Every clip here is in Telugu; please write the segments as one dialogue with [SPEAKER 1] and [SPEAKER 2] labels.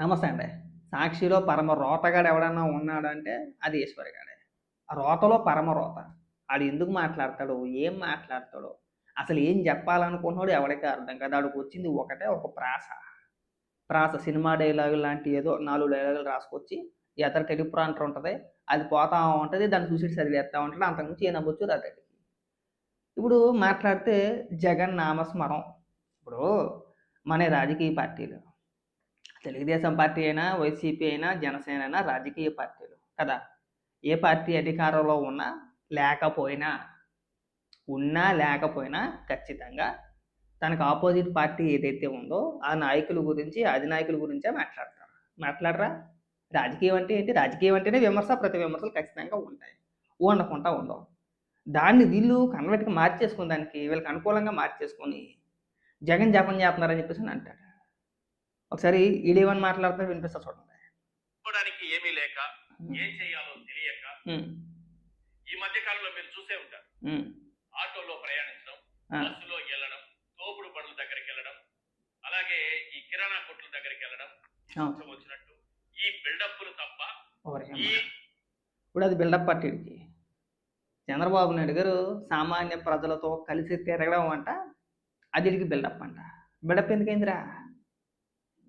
[SPEAKER 1] నమస్తే అండి. సాక్షిలో పరమ రోతగాడు ఎవడన్నా ఉన్నాడు అంటే అది ఈశ్వరగాడే ఆ రోతలో పరమ రోత. ఆడు ఎందుకు మాట్లాడతాడు ఏం మాట్లాడతాడో అసలు ఏం చెప్పాలనుకుంటున్నాడు ఎవరికీ అర్థం కాదు. ఆడికి వచ్చింది ఒకటే ఒక ప్రాస. ప్రాస సినిమా డైలాగు లాంటి ఏదో నాలుగు డైలాగులు రాసుకొచ్చి ఎతర టెలిప్రాంటర్ ఉంటుంది. అది పోతా ఉంటుంది దాన్ని చూసి చదివేస్తూ ఉంటాడు అంతకుమించి ఏ నవ్వచ్చు రాదండి ఇప్పుడు మాట్లాడితే జగన్ నామస్మరం. ఇప్పుడు మన రాజకీయ పార్టీలు తెలుగుదేశం పార్టీ అయినా వైసీపీ అయినా జనసేన అయినా రాజకీయ పార్టీలు కదా. ఏ పార్టీ అధికారంలో ఉన్నా లేకపోయినా ఉన్నా లేకపోయినా ఖచ్చితంగా తనకు ఆపోజిట్ పార్టీ ఏదైతే ఉందో ఆ నాయకుల గురించి అధినాయకుల గురించే మాట్లాడతారు. మాట్లాడరా? రాజకీయం అంటే ఏంటి? రాజకీయం అంటేనే విమర్శ ప్రతి విమర్శలు ఖచ్చితంగా ఉంటాయి. ఉండకుండా ఉండవు. దాన్ని వీళ్ళు కన్వర్ట్గా మార్చేసుకుని దానికి వీళ్ళకి అనుకూలంగా మార్చేసుకొని జగన్ జపం చేస్తున్నారని చెప్పేసి అని అంటాడు. ఒకసారి ఈడేమని మాట్లాడుతున్నా వినిపిస్తా చూడండి.
[SPEAKER 2] ఏమీ లేక ఏం చేయాలో తెలియక ఈ మధ్య కాలంలో మీరు చూసే ఉంటారు. ఆటోలో ప్రయాణించడం బస్సులో వెళ్ళడం తోపుడు బండ్ల దగ్గరికి వెళ్ళడం అలాగే ఈ కిరాణా కొట్ల దగ్గరికి వెళ్ళడం వచ్చినట్టు ఈ బిల్డప్లు తప్ప.
[SPEAKER 1] ఇప్పుడు అది బిల్డప్ పట్టిడికి. చంద్రబాబు నాయుడు గారు సామాన్య ప్రజలతో కలిసి తిరగడం అంట అది బిల్డప్ అంట. బిల్డప్ ఎందుకైందిరా?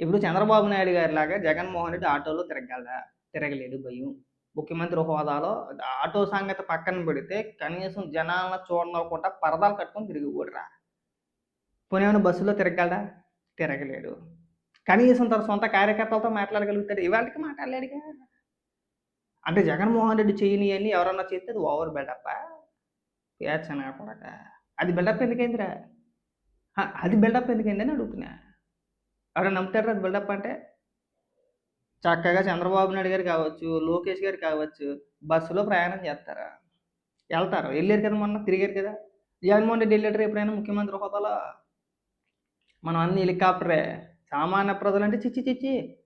[SPEAKER 1] ఇప్పుడు చంద్రబాబు నాయుడు గారి లాగా జగన్మోహన్ రెడ్డి ఆటోలో తిరగలడా తిరగలేడు భయం. ముఖ్యమంత్రి హోదాలో ఆటో సంగతి పక్కన పెడితే కనీసం జనాలను చూడనకుండా పరదాలు కట్టుకొని తిరిగి ఊడరా పోనీ బస్సులో తిరగలడా? తిరగలేడు. కనీసం తన సొంత కార్యకర్తలతో మాట్లాడగలుగుతాడు. ఇవాళకి మాట్లాడలేడుగా. అంటే జగన్మోహన్ రెడ్డి చేయని అని ఎవరన్నా చేస్తే అది ఓవర్ బిల్డప్ పేర్చనా కొడక అది బిల్డప్ ఎందుకైందిరా? అది బిల్డప్ ఎందుకైందని అడుగుతున్నా. ఎవరైనా నమ్ముతారు అది బిల్డప్ అంటే? చక్కగా చంద్రబాబు నాయుడు గారు కావచ్చు లోకేష్ గారు కావచ్చు బస్సులో ప్రయాణం చేస్తారా? వెళ్తారు? వెళ్ళారు కదా మొన్న తిరిగారు కదా? జగన్మోహన్ రెడ్డి వెళ్ళాడు ఎప్పుడైనా ముఖ్యమంత్రి హోదాలో? మనం అన్ని హెలికాప్టరే. సామాన్య ప్రజలు అంటే చిచ్చి చిచ్చి.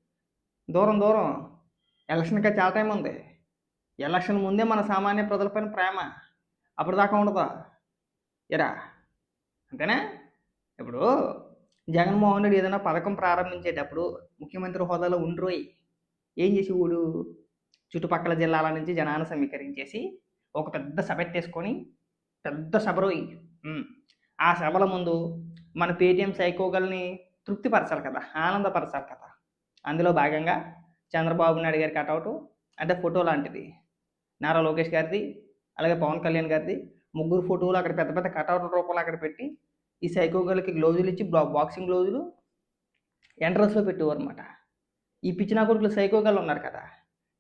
[SPEAKER 1] దూరం దూరం. ఎలక్షన్కి చాలా టైం ఉంది. ఎలక్షన్ ముందే మన సామాన్య ప్రజలపైన ప్రేమ. అప్పుడు దాకా ఉండదా? ఎరా? అంతేనా? ఇప్పుడు జగన్మోహన్ రెడ్డి ఏదైనా పథకం ప్రారంభించేటప్పుడు ముఖ్యమంత్రి హోదాలో ఉండ్రోయి ఏం చేసి ఊడు చుట్టుపక్కల జిల్లాల నుంచి జనాన్ని సమీకరించేసి ఒక పెద్ద సభ ఎత్తేసుకొని పెద్ద సభరోయి ఆ సభల ముందు మన పేటీఎం సైకోగల్ని తృప్తిపరచాలి కదా ఆనందపరచాలి కదా. అందులో భాగంగా చంద్రబాబు నాయుడు గారి కటౌట్ అంటే ఫోటో లాంటిది. నారా లోకేష్ గారిది అలాగే పవన్ కళ్యాణ్ గారిది. ముగ్గురు ఫోటోలు అక్కడ పెద్ద పెద్ద కటౌట్ రూపంలో అక్కడ పెట్టి ఈ సైకోగల్కి గ్లౌజులు ఇచ్చి బాక్సింగ్ గ్లౌజులు ఎంట్రన్స్లో పెట్టేవారు అనమాట ఈ పిచ్చిన కొడుకులు సైకోగల్ ఉన్నారు కదా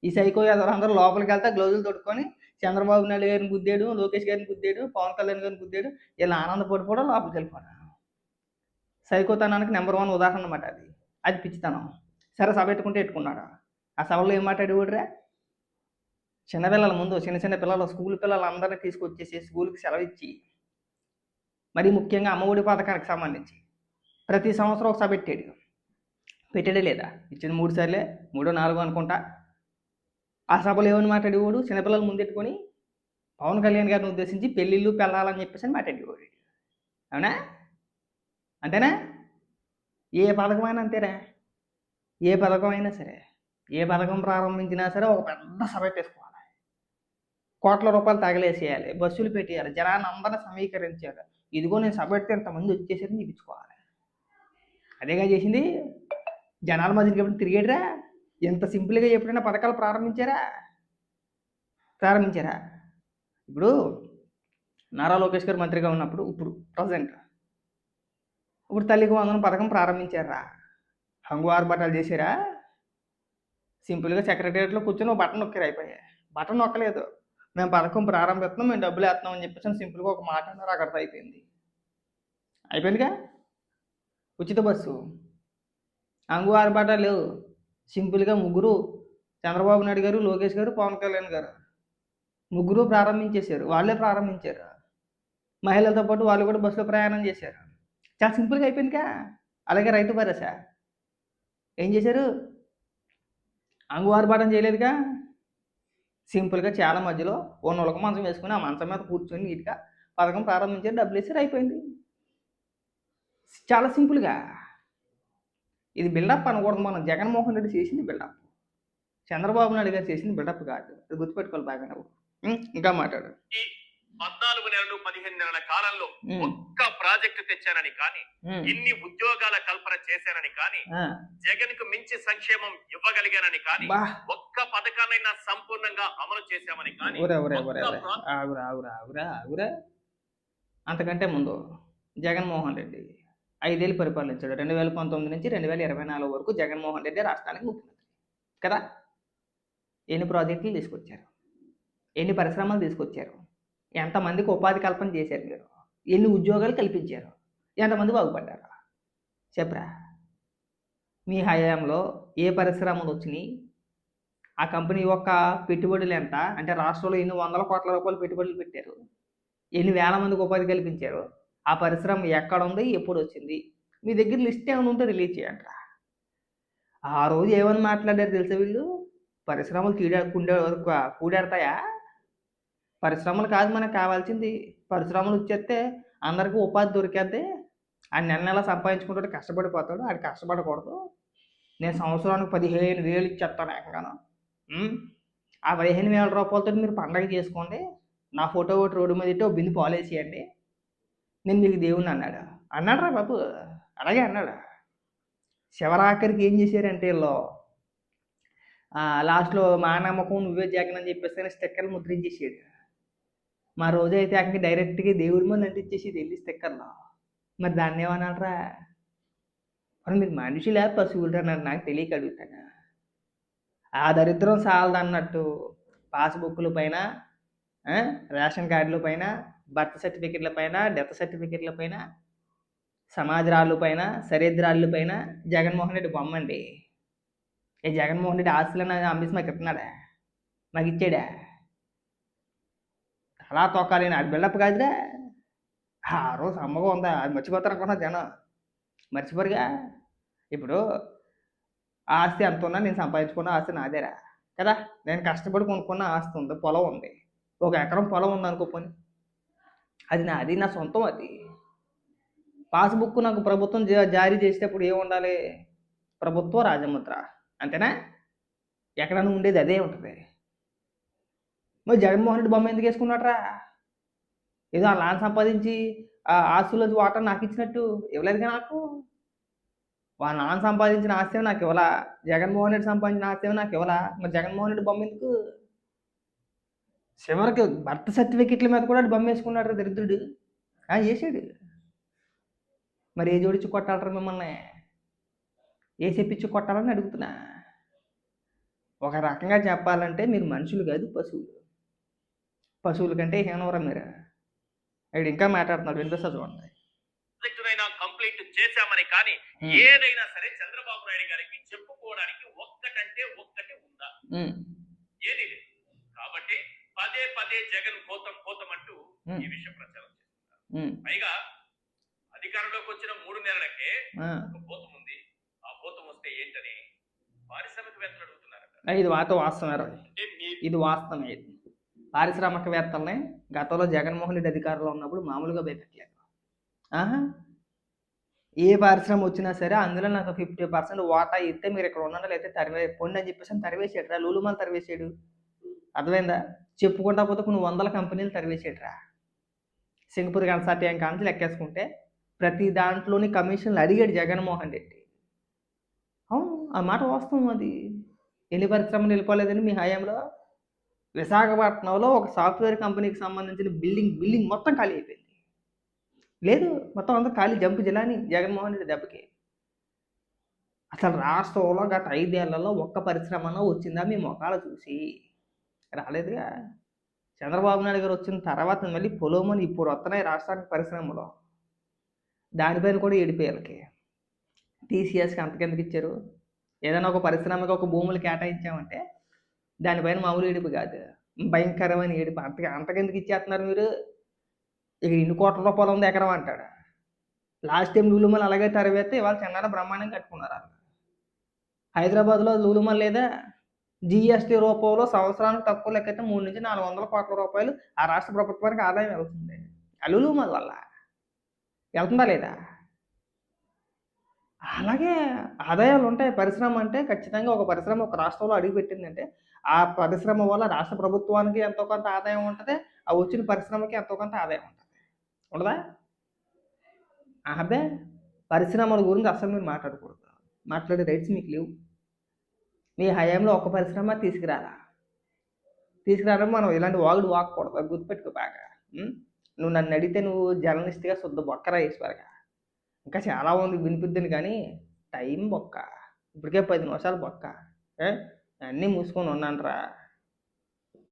[SPEAKER 1] ఈ సైకో అందరూ లోపలికి వెళ్తే గ్లౌజులు తొడుక్కొని చంద్రబాబు నాయుడు గారిని గుద్దాడు లోకేష్ గారిని గుద్దాడు పవన్ కళ్యాణ్ గారిని గుద్దాడు ఇలా ఆనందపడిపోవడం లోపలికి వెళ్ళిపోవడం. సైకోతనానికి నెంబర్ వన్ ఉదాహరణ అనమాట అది. అది పిచ్చితనం. సరే సభ పెట్టుకుంటే పెట్టుకున్నాడు. ఆ సభలో ఏం మాట్లాడేవాడురా? చిన్నపిల్లల ముందు చిన్న చిన్న పిల్లలు స్కూల్ పిల్లలు అందరినీ తీసుకొచ్చేసి స్కూల్కి సెలవు ఇచ్చి మరి ముఖ్యంగా అమ్మఒడి పథకానికి సంబంధించి. ప్రతి సంవత్సరం ఒక సభ పెట్టాడు. పెట్టాడే లేదా? ఇచ్చిన మూడు సార్లే మూడో నాలుగో అనుకుంటా. ఆ సభలో ఏమని మాట్లాడేవాడు? చిన్నపిల్లలు ముందెట్టుకొని పవన్ కళ్యాణ్ గారిని ఉద్దేశించి పెళ్ళిళ్ళు పెళ్ళాలని చెప్పేసి అని మాట్లాడేవాడు. అవునా? అంతేనా? ఏ పథకమైనా అంతేరా? ఏ పథకం అయినా సరే ఏ పథకం ప్రారంభించినా సరే ఒక పెద్ద సభ పెట్టేసుకోవాలి. కోట్ల రూపాయలు తగలేసేయాలి బస్సులు పెట్టేయాలి జనాన్ని అందరిని సమీకరించాలి ఇదిగో నేను సభ పెడితే ఇంతమంది వచ్చేసరికి చూపించుకోవాలి అదేగా చేసింది? జనాల మధ్యకి ఎప్పుడు తిరిగాడురా? ఎంత సింపుల్గా ఎప్పుడైనా పథకాలు ప్రారంభించారా? ప్రారంభించారా? ఇప్పుడు నారా లోకేష్ గారు మంత్రిగా ఉన్నప్పుడు ఇప్పుడు ప్రజెంట్ ఇప్పుడు తల్లికి వందనం పథకం ప్రారంభించారా? హంగు బట్టలు చేశారా? సింపుల్గా సెక్రటేరియట్లో కూర్చొని ఒక బటన్ నొక్కారు అయిపోయాయి. బటన్ నొక్కలేదు. మేము పథకం ప్రారంభిస్తున్నాం మేము డబ్బులు వేస్తున్నాం అని చెప్పేసి సింపుల్గా ఒక మాట అన్నారు అక్కడితో అయిపోయింది. అయిపోయిందిగా? ఉచిత బస్సు. అంగు ఆర్భాటాలు లేవు. సింపుల్గా ముగ్గురు చంద్రబాబు నాయుడు గారు లోకేష్ గారు పవన్ కళ్యాణ్ గారు ముగ్గురు ప్రారంభించేశారు. వాళ్ళే ప్రారంభించారు. మహిళలతో పాటు వాళ్ళు కూడా బస్సులో ప్రయాణం చేశారు. చాలా సింపుల్గా అయిపోయిందిగా? అలాగే రైతు భరోసా. ఏం చేశారు? అంగువారపాఠం చేయలేదుగా? సింపుల్గా చాలా మధ్యలో ఓ నులక మంచం వేసుకుని ఆ మంచం మీద కూర్చొని నీట్గా పథకం ప్రారంభించారు డబ్బులు వేసారు అయిపోయింది. చాలా సింపుల్గా ఇది బిల్డప్ అనకూడదు మనం. జగన్మోహన్ రెడ్డి చేసింది బిల్డప్. చంద్రబాబు నాయుడు గారు చేసింది బిల్డప్ కాదు. అది గుర్తుపెట్టుకోవాలి బాగా నువ్వు ఇంకా మాట్లాడు.
[SPEAKER 2] పద్నాలుగు నెలలు పదిహేను నెలల కాలంలో ఒక్క ప్రాజెక్టు తెచ్చానని కానీ ఇన్ని ఉద్యోగాల కల్పన చేశానని కానీ జగన్కు మించి సంక్షేమం ఇవ్వగలిగానని కానీ పథకాన్నైనా సంపూర్ణంగా అమలు చేశామని కానీ
[SPEAKER 1] అంతకంటే ముందు జగన్మోహన్ రెడ్డి ఐదేళ్ళు పరిపాలించాడు. రెండు వేల పంతొమ్మిది నుంచి రెండు వేల ఇరవై నాలుగు వరకు జగన్మోహన్ రెడ్డి రాష్ట్రానికి ముఖ్యమంత్రి. కదా? ఎన్ని ప్రాజెక్టులు తీసుకొచ్చారు? ఎన్ని పరిశ్రమలు తీసుకొచ్చారు? ఎంతమందికి ఉపాధి కల్పన చేశారు మీరు? ఎన్ని ఉద్యోగాలు కల్పించారు? ఎంతమంది బాగుపడ్డారు? చెప్పరా? మీ హయాంలో ఏ పరిశ్రమలు వచ్చినాయి? ఆ కంపెనీ యొక్క పెట్టుబడులు ఎంత? అంటే రాష్ట్రంలో ఎన్ని వందల కోట్ల రూపాయలు పెట్టుబడులు పెట్టారు? ఎన్ని వేల మందికి ఉపాధి కల్పించారు? ఆ పరిశ్రమ ఎక్కడ ఉంది? ఎప్పుడు వచ్చింది? మీ దగ్గర లిస్ట్ ఏమైనా ఉంటే రిలీజ్ చేయండి ఆ రోజు ఏమని మాట్లాడారు తెలుసా వీళ్ళు? పరిశ్రమలు తీడా కుండే కూడాడతాయా? పరిశ్రమలు కాదు మనకు కావాల్సింది. పరిశ్రమలు వచ్చేస్తే అందరికీ ఉపాధి దొరికేద్ది. ఆ నెల నెల సంపాదించుకుంటాడు కష్టపడిపోతాడు. ఆడు కష్టపడకూడదు. నేను సంవత్సరానికి పదిహేను వేలు ఇచ్చేస్తాను ఏకంగాను. ఆ పదిహేను వేల రూపాయలతో మీరు పండగ చేసుకోండి. నా ఫోటో ఒకటి రోడ్డు మీద ఇట్టి ఓ బిందు పాలేసేయండి. నేను మీకు దేవుణ్ణి అన్నాడు? అన్నాడు రా బాబు. అలాగే అన్నాడు. శివరాఖరికి ఏం చేశారంటే వీళ్ళు లాస్ట్లో మా నమ్మకం నువ్వే జగన్ అని చెప్పేసి స్టిక్కర్లు ముద్రించేసాడు. మా రోజు అయితే అక్కడికి డైరెక్ట్గా దేవుడి మీద అంటించేసేది వెళ్ళి స్టిక్కర్లో. మరి దాన్ని ఏమన్నాడరా? మరి మీరు మనుషులే పశువులు అన్నారు నాకు తెలియక అడుగుతాను? ఆ దరిద్రం సాలదన్నట్టు పాస్బుక్ల పైన రేషన్ కార్డుల పైన బర్త్ సర్టిఫికెట్ల పైన డెత్ సర్టిఫికెట్ల పైన సమాజరాళ్ళు పైన సరిద్రాళ్ళు పైన జగన్మోహన్ రెడ్డి బొమ్మండి. ఏ జగన్మోహన్ రెడ్డి ఆస్తులను అమ్మేసి మాకు ఇస్తున్నాడా మాకు ఇచ్చాడా? అలా తొక్కాలి అది బిల్డప్ కాదురా. ఆ రోజు అమ్మగా ఉందా? అది మర్చిపోతారు అనుకున్నా జనం. మర్చిపోరుగా. ఇప్పుడు ఆస్తి ఎంత ఉన్నా నేను సంపాదించుకున్న ఆస్తి నాదేరా. కదా? నేను కష్టపడి కొనుక్కున్న ఆస్తి ఉంది పొలం ఉంది. ఒక ఎకరం పొలం ఉంది అనుకో అది నాది నా సొంతం అది. పాస్బుక్ నాకు ప్రభుత్వం జారీ చేసేటప్పుడు ఏం ఉండాలి? ప్రభుత్వ రాజముద్ర. అంతేనా? ఎక్కడన్నా ఉండేది అదే ఉంటుంది. మరి జగన్మోహన్ రెడ్డి బొమ్మ ఎందుకు వేసుకున్నాడరా? ఏదో ఆ లాన్ సంపాదించి ఆ ఆస్తులది వాటర్ నాకు ఇచ్చినట్టు ఇవ్వలేదుగా నాకు. వాళ్ళ నాన్న సంపాదించిన ఆస్తి నాకు ఇవ్వలా? జగన్మోహన్ రెడ్డి సంపాదించిన ఆస్తి నాకు ఇవ్వలా? మరి జగన్మోహన్ రెడ్డి బొమ్మ ఎందుకు? చివరికి బర్త్ సర్టిఫికెట్ల మీద కూడా బొమ్మ వేసుకున్నాడు రా దరిద్రుడు. ఆ, వేసాడు. మరి ఏ జోడించి కొట్టాలరా మిమ్మల్ని? ఏ చెప్పించి కొట్టాలని అడుగుతున్నా. ఒక రకంగా చెప్పాలంటే మీరు మనుషులు కాదు పశువులు. పశువుల కంటే హీనవరా మీరు? ఇక్కడ ఇంకా మాట్లాడుతున్నాడు వినిపిస్తా చూడండి
[SPEAKER 2] కంప్లీట్ చేశామని కానీ ఏదైనా సరే చంద్రబాబు నాయుడు గారికి చెప్పుకోవడానికి ఒక్కటంటే ఒక్కటి ఉందా? ఏది కాబట్టి పదే పదే జగన్ కోతం కోతం అంటూ ఈ విషయం ప్రచారం చేస్తున్నారు. పైగా అధికారంలోకి వచ్చిన మూడు నెలలకే
[SPEAKER 1] ఆ.
[SPEAKER 2] ఒక భూతం ఉంది. ఆ భూతం వస్తే ఏంటని పారిశ్రామికవేత్తలు అడుగుతున్నారట.
[SPEAKER 1] ఆ, ఇది వాత వాస్తవమే రా.
[SPEAKER 2] అంటే మీ
[SPEAKER 1] ఇది వాస్తవమే ఇది. పారిశ్రామికవేత్తల్ని గతంలో జగన్మోహన్ రెడ్డి అధికారంలో ఉన్నప్పుడు మామూలుగా భయపెట్టలేదు. ఆహా. ఏ పరిశ్రమ వచ్చినా సరే అందులో నాకు ఫిఫ్టీ పర్సెంట్ వాటా ఇస్తే మీరు ఇక్కడ ఉండండి లేకపోతే తరివే పొండి అని చెప్పేసి తరివేసాడు రా. లూలుమాలు తరివేసాడు అర్థమైందా? చెప్పుకుంటా పోతే కొన్ని వందల కంపెనీలు తరివేసాడు రా. సింగపూర్ కన్సార్టియం కాంచి లెక్కేసుకుంటే ప్రతి దాంట్లోని కమిషన్లు అడిగాడు జగన్మోహన్ రెడ్డి. అవును ఆ మాట వాస్తవం అది. ఎన్ని పరిశ్రమలు వెళ్ళిపోలేదని మీ హయాంలో విశాఖపట్నంలో ఒక సాఫ్ట్వేర్ కంపెనీకి సంబంధించిన బిల్డింగ్ బిల్డింగ్ మొత్తం ఖాళీ అయిపోయింది. లేదు మొత్తం అంతా ఖాళీ. జంపు జిల్లాని జగన్మోహన్ రెడ్డి దెబ్బకి. అసలు రాష్ట్రంలో గత ఐదేళ్ళలో ఒక్క పరిశ్రమన వచ్చిందా మీ మొఖాలు చూసి? రాలేదుగా. చంద్రబాబు నాయుడు గారు వచ్చిన తర్వాత మళ్ళీ పొలోమని ఇప్పుడు వస్తున్నాయి రాష్ట్రానికి పరిశ్రమలో. దానిపైన కూడా ఏడిపోయాలకి టీసీఎస్కి అంతకెందుకు ఇచ్చారు. ఏదైనా ఒక పరిశ్రమకి ఒక భూములు కేటాయించామంటే దానిపైన మామూలు ఏడుపు కాదు. భయంకరమైన ఏడుపు. అంతగా అంతకెందుకు ఇచ్చేస్తున్నారు మీరు. ఇక ఇన్ని కోట్ల రూపాయలు ఉంది ఎకరం అంటాడు. లాస్ట్ టైం లూలుమల్ అలాగే తరివేస్తే ఇవాళ చిన్న బ్రహ్మాండం కట్టుకున్నారు వాళ్ళు హైదరాబాద్లో లూలుమల్ లేదా జిఎస్టీ రూపంలో సంవత్సరానికి తక్కువ లెక్కైతే మూడు నుంచి నాలుగు వందల కోట్ల రూపాయలు ఆ రాష్ట్ర ప్రభుత్వానికి ఆదాయం వెళ్తుంది. ఆ లూలుమల్ వల్ల వెళ్తుందా లేదా? అలాగే ఆదాయాలు ఉంటాయి. పరిశ్రమ అంటే ఖచ్చితంగా ఒక పరిశ్రమ ఒక రాష్ట్రంలో అడుగుపెట్టిందంటే ఆ పరిశ్రమ వల్ల రాష్ట్ర ప్రభుత్వానికి ఎంతో కొంత ఆదాయం ఉంటుంది. ఆ వచ్చిన పరిశ్రమకి ఎంతో కొంత ఆదాయం ఉంటుంది. ఉండదా? అబ్బే పరిశ్రమల గురించి అసలు మీరు మాట్లాడకూడదు. మాట్లాడే రైట్స్ మీకు లేవు. మీ హయాంలో ఒక పరిశ్రమ తీసుకురారా? తీసుకురావడం మనం ఇలాంటి వాగుడు వాక్కూడదు. గుర్తుపెట్టుకో బాగా. నువ్వు నన్ను అడిగితే నువ్వు జర్నలిస్ట్గా శుద్ధ బొక్కరా ఈశ్వర్గా. ఇంకా చాలా ఉంది వినిపిద్దని కానీ టైం బొక్క. ఇప్పటికే పది నిమిషాలు బొక్క. అన్నీ మూసుకొని ఉన్నాను రా